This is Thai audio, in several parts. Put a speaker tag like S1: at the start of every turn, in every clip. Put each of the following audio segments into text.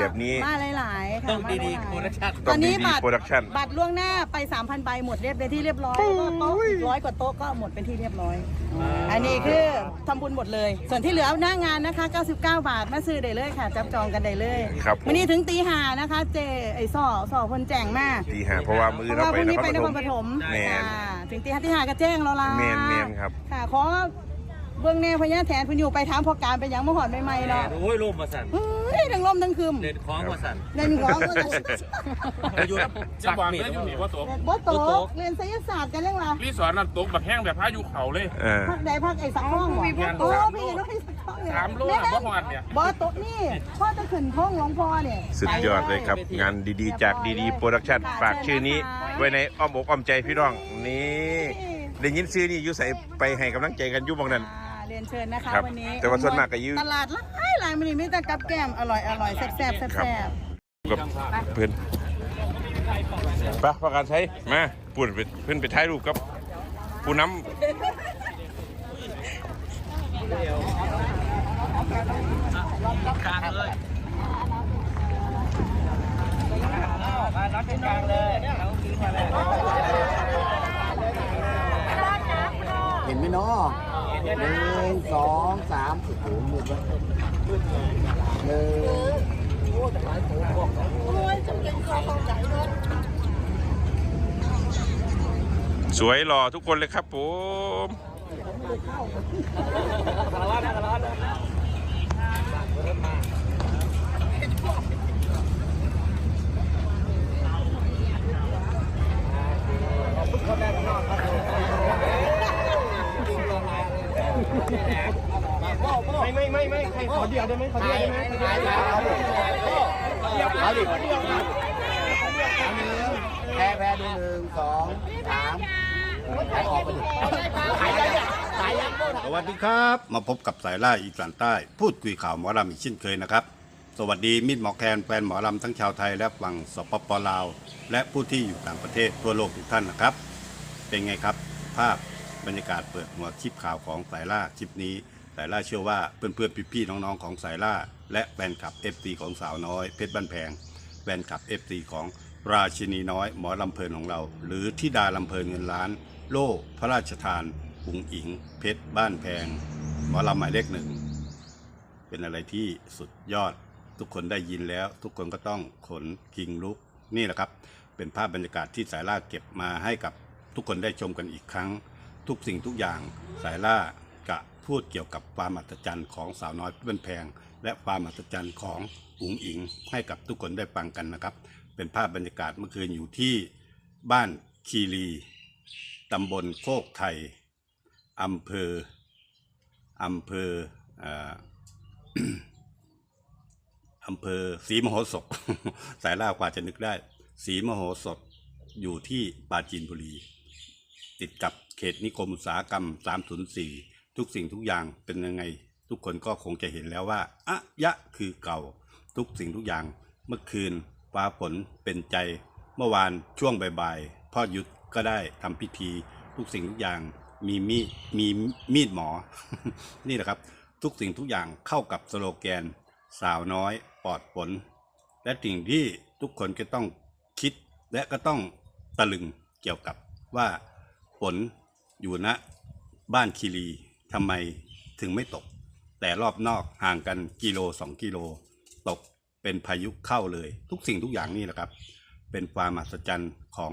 S1: แบบนี้
S2: มาหลายๆค่ะ
S3: ต้อง
S2: มาห
S3: ดี
S2: ลาย
S3: ๆ
S2: ๆ
S3: โปรดักชั่น
S2: ตอนนี้
S1: ต้องดีๆ
S2: บัตร
S1: production
S2: บัตรล่วงหน้าไป 3,000 ใบหมดเรียบเป็นที่เรียบร้อยแล้วก็โต๊ะร้อยกว่าโต๊ะก็หมดเป็นที่เรียบร้อย อันนี้คือทำบุญหมดเลย ส่วนที่เหลือหน้างานนะคะ 99 บาทมาซื้อได้เลยค่ะ จับจองกันได้เลย
S1: ครับผม
S2: วันนี้ถึงตีห้านะคะ เจไอสอสอคนแจ้งมาก
S1: ตีหาเพราะว่ามือ
S2: เพราะ
S1: เรา
S2: ว่า
S1: ไป
S2: พรุ่ง
S1: น
S2: นี้
S1: ค
S2: ไป
S1: ร
S2: น
S1: ป
S2: ค
S1: ฐ
S2: ร
S1: ม
S2: ปฐม
S1: แมน
S2: ค่ะถึงตีห้าที่ห้าก็แจ้งเราละ
S1: แมนแมนครับ
S2: ค่ะขอเบื้องแนวพญาแถนคุณอยู่ไปถามพอการไปยังเมื่อหอดใหม่ๆเนาะ
S3: โอ้ยรูปมาสั่น
S2: เฮ้ยทั้งลมทั้งคืม
S3: เล่นคล้องมาสั่น
S2: เล่นของก็จะ
S3: อยู่กับ
S4: จะบอกเลยอยู่นี่ว่าตก
S2: บ่โตกเรียนไสยศาสตร์กันเรื่องไร
S4: รีสอร์ทนั่นตกแบบแห้งแบบพายุเขาเลย
S1: เออ
S2: พักใดพักไอ้สักห้องบ่
S4: งาน
S2: โอ้
S4: สามโล
S2: พี่น้องไอ้สักห้องเนี่ย
S4: สามโล
S2: แม่
S4: อะบ่หอดเนี่ย
S2: บ่โตะนี่พ่อจะขึ้นห้องหลวงพ่อเนี่ย
S1: สุดยอดเลยครับ งานดีๆ จากดีๆโปรดักชั่นฝากชื่อนี้ ไว้ในอ้อมอกอ้อมใจพี่น้องนี่ได้ยินชื่อนี่อยุใส่ไปให้กำลังใจกันอยุบางนั้น
S2: อ่าเรียนเชิญนะคะ
S1: ครับ
S2: วันนี้
S1: แต่ว่าส่วนมากก็ยืน
S2: ตลาดหลา ยหลายมันนี่มีแต่กับแก้มอร่อยอร่อยแซ่บแซ่บแซ่บ
S1: ครับ
S2: แซ่บ
S1: กับเพื่อนไปประกันใช้มาพูดไปเพื่อนไปถ่ายรูปกับผู้น
S3: กลางเลยรับเป็นกลางเลยเนี่ยเราคือมาแล้ว
S5: เห็นไหมเนาะหนึ่งสองสามโอ้โหมืดวะ หนึ่ง
S1: สวยหล่อทุกคนเลยครับผม
S4: ไม่ไม่ไม่ไม่ใครขอเดียวได้ไหมขอเดียวได้ไหมขอเดียวได้ไหม
S5: เอาดิแพ้แพ้ดูหนึ่งสองสามขายออกไปดิขายยังขายยัง
S6: สวัสดีครับ มาพบกับสายล่าอีสานใต้ พูดคุยข่าวหมอลำอีกเช่นเคยนะครับ สวัสดีมิตรหมอแคนแฟนหมอลำทั้งชาวไทยและฝั่งสปปลาว และผู้ที่อยู่ต่างประเทศทั่วโลกทุกท่านนะครับ เป็นไงครับ ภาพบรรยากาศเปิดหัวคลิปข่าวของสายล่าคลิปนี้ สายล่าเชื่อว่าเพื่อนๆพี่ๆน้องๆของสายล่า และแฟนคลับ FC ของสาวน้อยเพชรบ้านแพงแฟนคลับ FC ของราชินีน้อยหมอลำเพลินของเรา หรือทิดาลำเพลินเงินล้าน โล่พระราชทานอุงอิง เพชรบ้านแพง หมอลำหมายเลขหนึ่ง เป็นอะไรที่สุดยอด ทุกคนได้ยินแล้ว ทุกคนก็ต้องขนคิงลุก นี่แหละครับ เป็นภาพบรรยากาศที่สายล่าเก็บมาให้กับทุกคนได้ชมกันอีกครั้ง ทุกสิ่งทุกอย่างสายล่ากะ พูดเกี่ยวกับความมหัศจรรย์ของสาวน้อยเพื่อนแพง และความมหัศจรรย์ของอุ๋งอิง ให้กับทุกคนได้ฟังกันนะครับ เป็นภาพบรรยากาศเมื่อคืนอยู่ที่บ้านคีรีตำบลโคกไทยอำเภออำเภอเอ่ออำเภอศรีมโหสถสายล่ากว่าจะนึกได้ศรีมโหสถอยู่ที่ปราจีนบุรี ติดกับเขตนิคมอุตสาหกรรม 304 ทุกสิ่งทุกอย่างเป็นยังไง ทุกคนก็คงจะเห็นแล้วว่าอะยะคือเก่า ทุกสิ่งทุกอย่างเมื่อคืนฟ้าฝนเป็นใจ เมื่อวานช่วงบ่ายๆพ่อยุทธก็ได้ทำพิธี ทุกสิ่งทุกอย่างมีมีดมีมีดหมอ นี่แหละครับ ทุกสิ่งทุกอย่างเข้ากับสโลแกน สาวน้อยปลอดฝนและสิ่งที่ทุกคนก็ต้องคิดและก็ต้องตะลึงเกี่ยวกับว่าฝนอยู่ณบ้านคีรี ทำไมถึงไม่ตก แต่รอบนอกห่างกันกิโลสองกิโล ตกเป็นพายุเข้าเลย ทุกสิ่งทุกอย่างนี่แหละครับ เป็นความมหัศจรรย์ของ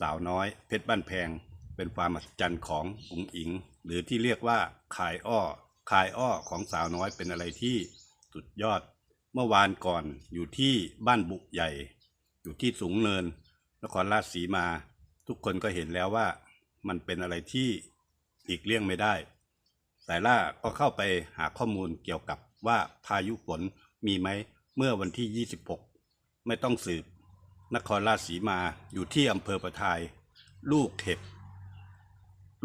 S6: สาวน้อย เพชรบ้านแพง เป็นความมหัศจรรย์ของอุ๋งอิง หรือที่เรียกว่าขายอ้อขายอ้อของสาวน้อยเป็นอะไรที่สุดยอด เมื่อวานก่อนอยู่ที่บ้านบุกใหญ่ อยู่ที่สูงเนินนครราชสีมา ทุกคนก็เห็นแล้วว่ามันเป็นอะไรที่อีกเลี่ยงไม่ได้ สายล่าก็เข้าไปหาข้อมูลเกี่ยวกับว่าพายุฝนมีไหมเมื่อวันที่ 26 ไม่ต้องสืบ นครราชสีมาอยู่ที่อำเภอประทาย ลูกเห็บ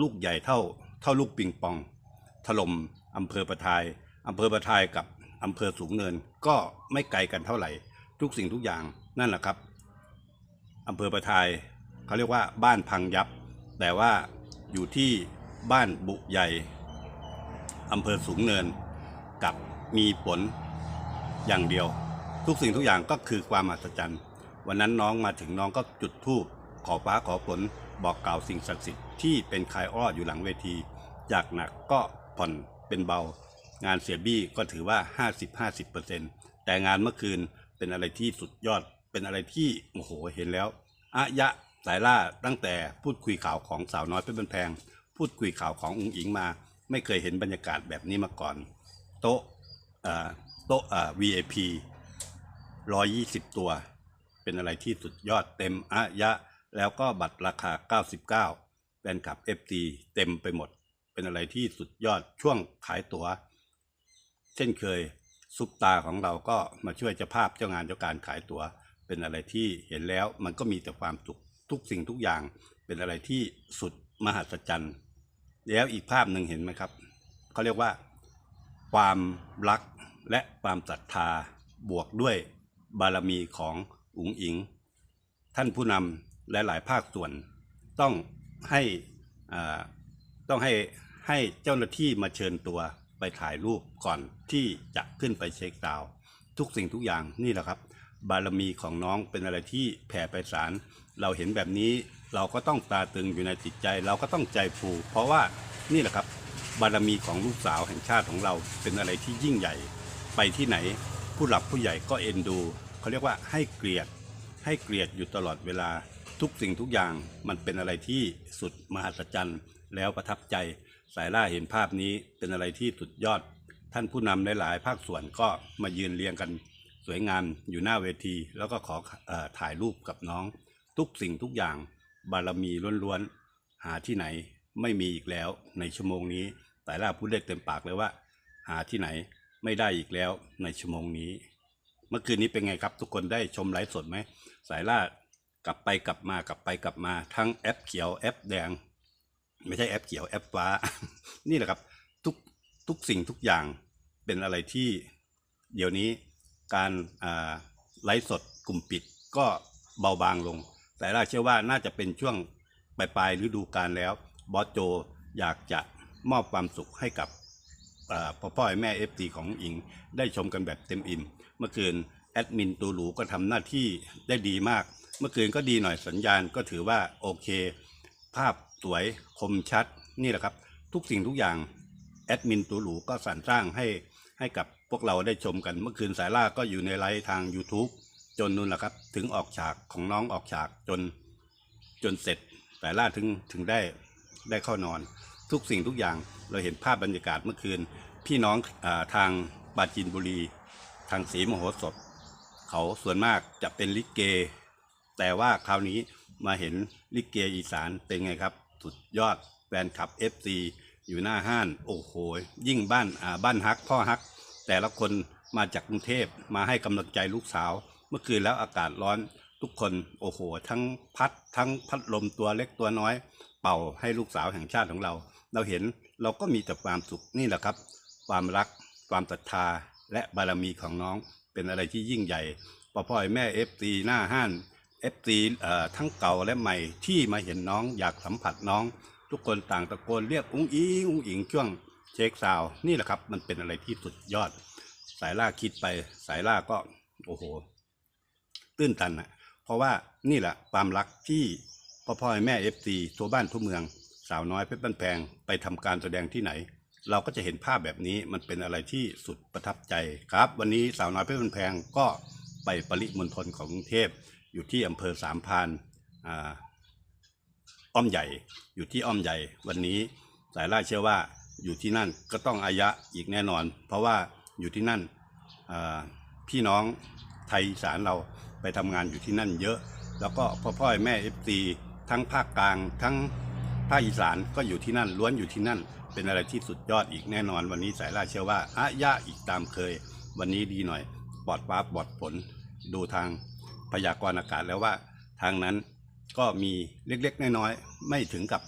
S6: ลูกใหญ่เท่า เท่าลูกปิงปอง ถล่มอำเภอประทายอำเภอประทายกับอำเภอสูงเนินก็ไม่ไกลกันเท่าไหร่ ทุกสิ่งทุกอย่างนั่นแหละครับอำเภอประทายเขาเรียกว่าบ้านพังยับ แต่ว่าอยู่ที่บ้านบุใหญ่ อำเภอสูงเนินกับมีฝนอย่างเดียว ทุกสิ่งทุกอย่างก็คือความมหัศจรรย์ วันนั้นน้องมาถึงน้องก็จุดธูปขอฟ้าขอฝนบอกกล่าวสิ่งศักดิ์สิทธิ์ที่เป็นคายอ้ออยู่หลังเวที จากหนักก็ผ่อนเป็นเบา งานเสียบี้ก็ถือว่า 50-50%แต่งานเมื่อคืนเป็นอะไรที่สุดยอดเป็นอะไรที่โอ้โหเห็นแล้วอะยะสายล่าตั้งแต่พูดคุยข่าวของสาวน้อยเพชรบันแพง พูดคุยข่าวของอุ๋งอิงมา ไม่เคยเห็นบรรยากาศแบบนี้มาก่อน โต๊ะโต๊ะเอ่อ VIP 120 ตัว เป็นอะไรที่สุดยอดเต็มอะยะ แล้วก็บัตรราคา 99แฟนคลับ FT เต็มไปหมด เป็นอะไรที่สุดยอดช่วงขายตัว๋ว เช่นเคยซุปตาของเราก็มาช่วยเจ้าภาพเจ้างานเจ้าการขายตัว๋ว เป็นอะไรที่เห็นแล้วมันก็มีแต่ความสุขทุกสิ่งทุกอย่าง เป็นอะไรที่สุดมหัศจรรย์ แล้วอีกภาพหนึ่งเห็นไหมครับเขาเรียกว่า ความรักและความศรัทธาบวกด้วยบารมีของอุ๋งอิง ท่านผู้นำและหลายภาคส่วน ต้องให้อ่าต้องให้ให้เจ้าหน้าที่มาเชิญตัวไปถ่ายรูปก่อนที่จะขึ้นไปเช็คดาว ทุกสิ่งทุกอย่างนี่แหละครับ บารมีของน้องเป็นอะไรที่แผ่ไปสาร เราเห็นแบบนี้ เราก็ต้องตาตึงอยู่ในจิตใจ เราก็ต้องใจฟูเพราะว่านี่แหละครับบารมีของลูกสาวแห่งชาติของเราเป็นอะไรที่ยิ่งใหญ่ ไปที่ไหนผู้หลักผู้ใหญ่ก็เอ็นดูเขาเรียกว่าให้เกลียดให้เกลียดอยู่ตลอดเวลาทุกสิ่งทุกอย่างมันเป็นอะไรที่สุดมหัศจรรย์ แล้วประทับใจสายล่าเห็นภาพนี้เป็นอะไรที่สุดยอด ท่านผู้นำหลายๆภาคส่วนก็มายืนเรียงกันสวยงามอยู่หน้าเวที แล้วก็ขอเออถ่ายรูปกับน้อง ทุกสิ่งทุกอย่าง บารมีล้วนๆ หาที่ไหนไม่มีอีกแล้วในชั่วโมงนี้สายล่าพูดได้เต็มปากเลยว่า หาที่ไหนไม่ได้อีกแล้วในชั่วโมงนี้ เมื่อคืนนี้เป็นไงครับ ทุกคนได้ชมไลฟ์สดไหม สายล่ากลับไปกลับมากลับไปกลับมาทั้งแอปเขียวแอปแดง ไม่ใช่แอปเขียวแอปฟ้า นี่แหละครับทุกทุกสิ่งทุกอย่างเป็นอะไรที่เดี๋ยวนี้การไลฟ์สดกลุ่มปิดก็เบาบางลง แต่ล่าเชื่อว่าน่าจะเป็นช่วงปลายปลายๆฤดูกาลแล้ว บอสโจอยากจะมอบความสุขให้กับอ่าพ่อพ่อแม่เอฟซีของอิงได้ชมกันแบบเต็มอิ่ม เมื่อคืนแอดมินตูหลูก็ทำหน้าที่ได้ดีมาก เมื่อคืนก็ดีหน่อยสัญญาณก็ถือว่าโอเค ภาพสวยคมชัดนี่แหละครับ ทุกสิ่งทุกอย่างแอดมินตูหลูก็สรรสร้างให้ให้กับพวกเราได้ชมกัน เมื่อคืนสายล่าก็อยู่ในไลฟ์ทาง YouTube จนนู่นแหละครับ ถึงออกฉากของน้องออกฉากจนจนเสร็จแต่ล่าถึงถึงได้ได้เข้านอน ทุกสิ่งทุกอย่างเราเห็นภาพบรรยากาศเมื่อคืน พี่น้องอทางปราจีนบุรี ทางศรีมโหสถ เขาส่วนมากจะเป็นลิเก แต่ว่าคราวนี้มาเห็นลิเกอีสานเป็นไงครับ สุดยอดแฟนคลับ FC อยู่หน้าห้าน โอ้โห ยิ่งบ้านอ่าบ้านฮักพ่อฮัก แต่ละคนมาจากกรุงเทพมาให้กำลังใจลูกสาว มื่อคืนแล้วอากาศร้อนทุกคนโอ้โห ทั้งพัดทั้งพัดลมตัวเล็กตัวน้อย เป่าให้ลูกสาวแห่งชาติของเรา เราเห็นเราก็มีแต่ความสุขนี่แหละครับ ความรักความศรัทธาและบารมีของน้องเป็นอะไรที่ยิ่งใหญ่พ่อพ่อแม่เอฟซีหน้าห้านเอฟซีทั้งเก่าและใหม่ที่มาเห็นน้องอยากสัมผัสน้อง ทุกคนต่างตะโกนเรียกอุ้งอิงอุ้งอิงช่วงเช็คซาวน์นี่แหละครับ มันเป็นอะไรที่สุดยอด สายล่าคิดไปสายล่าก็โอ้โห ตื้นตันนะเพราะว่านี่แหละความรักที่พ่อพ่อแม่เอฟซีทั่วบ้านทั่วเมือง สาวน้อยเพชรบ้านแพงไปทำการแสดงที่ไหน เราก็จะเห็นภาพแบบนี้มันเป็นอะไรที่สุดประทับใจครับ วันนี้สาวน้อยเพชรบ้านแพงก็ไปปริมณฑลของกรุงเทพอยู่ที่อำเภอสามพานอ้อมใหญ่อยู่ที่อ้อมใหญ่ วันนี้สายล่าเชื่อว่าอยู่ที่นั่นก็ต้องอายะอีกแน่นอน เพราะว่าอยู่ที่นั่นพี่น้องไทยสารเรา ไปทำงานอยู่ที่นั่นเยอะ แล้วก็พ่อพ่อแม่เอฟซีทั้งภาคกลาง ทั้งภาคอีสานก็อยู่ที่นั่นล้วนอยู่ที่นั่น เป็นอะไรที่สุดยอดอีกแน่นอน วันนี้สายล่าเชื่อว่าอายะอีกตามเคย วันนี้ดีหน่อยปลอดฟ้าปลอดฝนดูทางพยากรณ์อากาศแล้วว่า ทางนั้นก็มีเล็กๆน้อยๆไม่ถึงกับ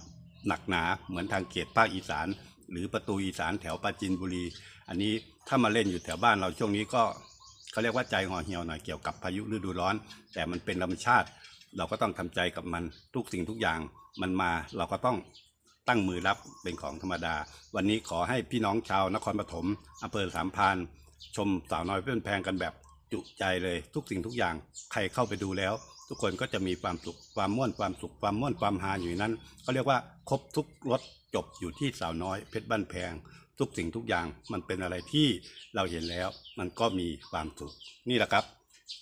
S6: หนักหนาเหมือนทางเขตภาคอีสาน หรือประตูอีสานแถวปราจีนบุรี อันนี้ถ้ามาเล่นอยู่แถวบ้านเราช่วงนี้ก็ เขาเรียกว่าใจห่อเหี่ยวหน่อยเกี่ยวกับพายุฤดูร้อน แต่มันเป็นธรรมชาติ เราก็ต้องทำใจกับมันทุกสิ่งทุกอย่างมันมาเราก็ต้องตั้งมือรับเป็นของธรรมดา วันนี้ขอให้พี่น้องชาวนครปฐมอำเภอสามพานชมสาวน้อยเพื่อนแพงกันแบบจุใจเลยทุกสิ่งทุกอย่าง ใครเข้าไปดูแล้ว ทุกคนก็จะมีความสุขความม่วนความสุขความม่วนความฮาอยู่นั้นเขาเรียกว่าครบทุกรสจบอยู่ที่สาวน้อยเพชรบ้านแพง ทุกสิ่งทุกอย่างมันเป็นอะไรที่เราเห็นแล้วมันก็มีความสุขนี่แหละครับ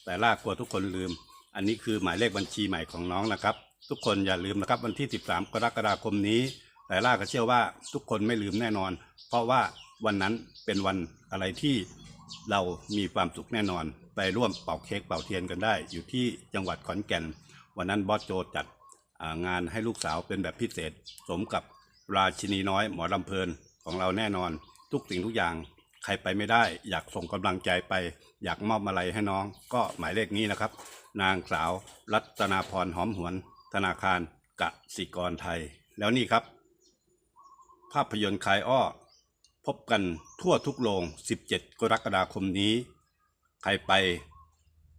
S6: แต่ล่ากลัวทุกคนลืม อันนี้คือหมายเลขบัญชีใหม่ของน้องนะครับ ทุกคนอย่าลืมนะครับ วันที่ 13 กรกฎาคมนี้ แต่ล่าก็เชื่อว่าทุกคนไม่ลืมแน่นอน เพราะว่าวันนั้นเป็นวันอะไรที่เรามีความสุขแน่นอน ไปร่วมเป่าเค้กเป่าเทียนกันได้ อยู่ที่จังหวัดขอนแก่น วันนั้นบอสโจจัดงานให้ลูกสาวเป็นแบบพิเศษ สมกับราชินีน้อยหมอลำเพลิน ของเราแน่นอน ทุกสิ่งทุกอย่าง ใครไปไม่ได้ อยากส่งกำลังใจไป อยากมอบอะไรให้น้อง ก็หมายเลขนี้นะครับ นางสาว รัตนาพรหอมหวน ธนาคารกสิกรไทย แล้วนี่ครับ ภาพยนตร์คลายอ้อ พบกันทั่วทุกโรง 17 กรกฎาคมนี้ ใครไป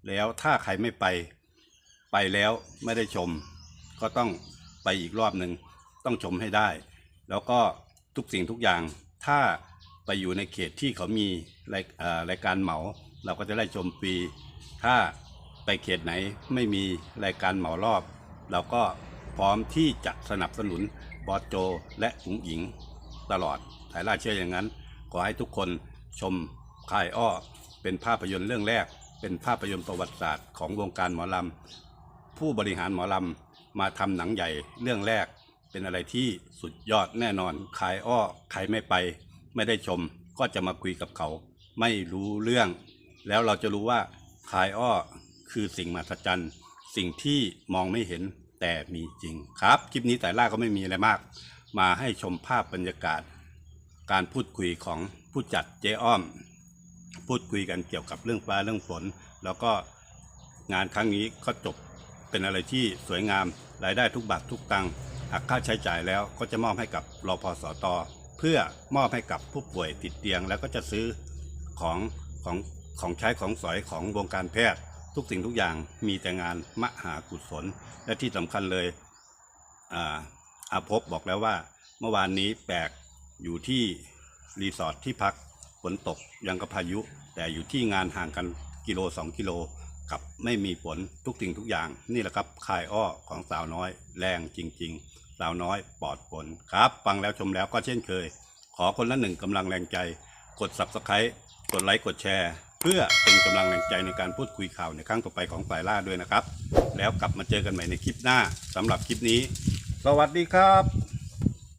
S6: แล้วถ้าใครไม่ไป ไปแล้วไม่ได้ชม ก็ต้องไปอีกรอบหนึ่งต้องชมให้ได้ แล้วก็ ทุกสิ่งทุกอย่าง ถ้าไปอยู่ในเขตที่เขามีรายรายการเหมาเราก็จะได้ชมฟรีถ้าไปเขตไหนไม่มีรายการเหมารอบ เราก็พร้อมที่จะสนับสนุนบอโจและอุ๋งอิงตลอดสายล่าเชื่ออย่างนั้น ขอให้ทุกคนชมค่ายอ้อ เป็นภาพยนตร์เรื่องแรก เป็นภาพยนตร์ประวัติศาสตร์ของวงการหมอลำ ผู้บริหารหมอลำมาทำหนังใหญ่เรื่องแรก เป็นอะไรที่สุดยอดแน่นอนขายอ้อใครไม่ไป ไม่ได้ชมก็จะมาคุยกับเขา ไม่รู้เรื่อง แล้วเราจะรู้ว่าขายอ้อคือสิ่งมหัศจรรย์ สิ่งที่มองไม่เห็นแต่มีจริงครับ คลิปนี้แต่ล่าก็ไม่มีอะไรมาก มาให้ชมภาพบรรยากาศ การพูดคุยของผู้จัดเจ๊อ้อม พูดคุยกันเกี่ยวกับเรื่องฟ้าเรื่องฝน แล้วก็งานครั้งนี้ก็จบเป็นอะไรที่สวยงามรายได้ทุกบาททุกตังค์ หักค่าใช้จ่ายแล้วก็จะมอบให้กับรอพสตเพื่อมอบให้กับผู้ป่วยติดเตียง แล้วก็จะซื้อของของของใช้ของสอยของวงการแพทย์ ทุกสิ่งทุกอย่างมีแต่งานมหากุศล และที่สำคัญเลยอาอาภพบอกแล้วว่า เมื่อวานนี้แปลกอยู่ที่รีสอร์ทที่พักฝนตกยังกับพายุ แต่อยู่ที่งานห่างกันกิโลสองกิโล กับไม่มีฝนทุกสิ่งทุกอย่างนี่แหละครับคายอ้อของสาวน้อย แรงจริง ๆ สาวน้อยปลอดฝนครับ ฟังแล้วชมแล้วก็เช่นเคย ขอคนละหนึ่งกำลังแรงใจ กด subscribe กดไลค์กดแชร์ เพื่อเป็นกำลังแรงใจในการพูดคุยข่าวในครั้งต่อไปของฝ่ายล่าด้วยนะครับ แล้วกลับมาเจอกันใหม่ในคลิปหน้าสำหรับคลิปนี้ สวัสดีครับ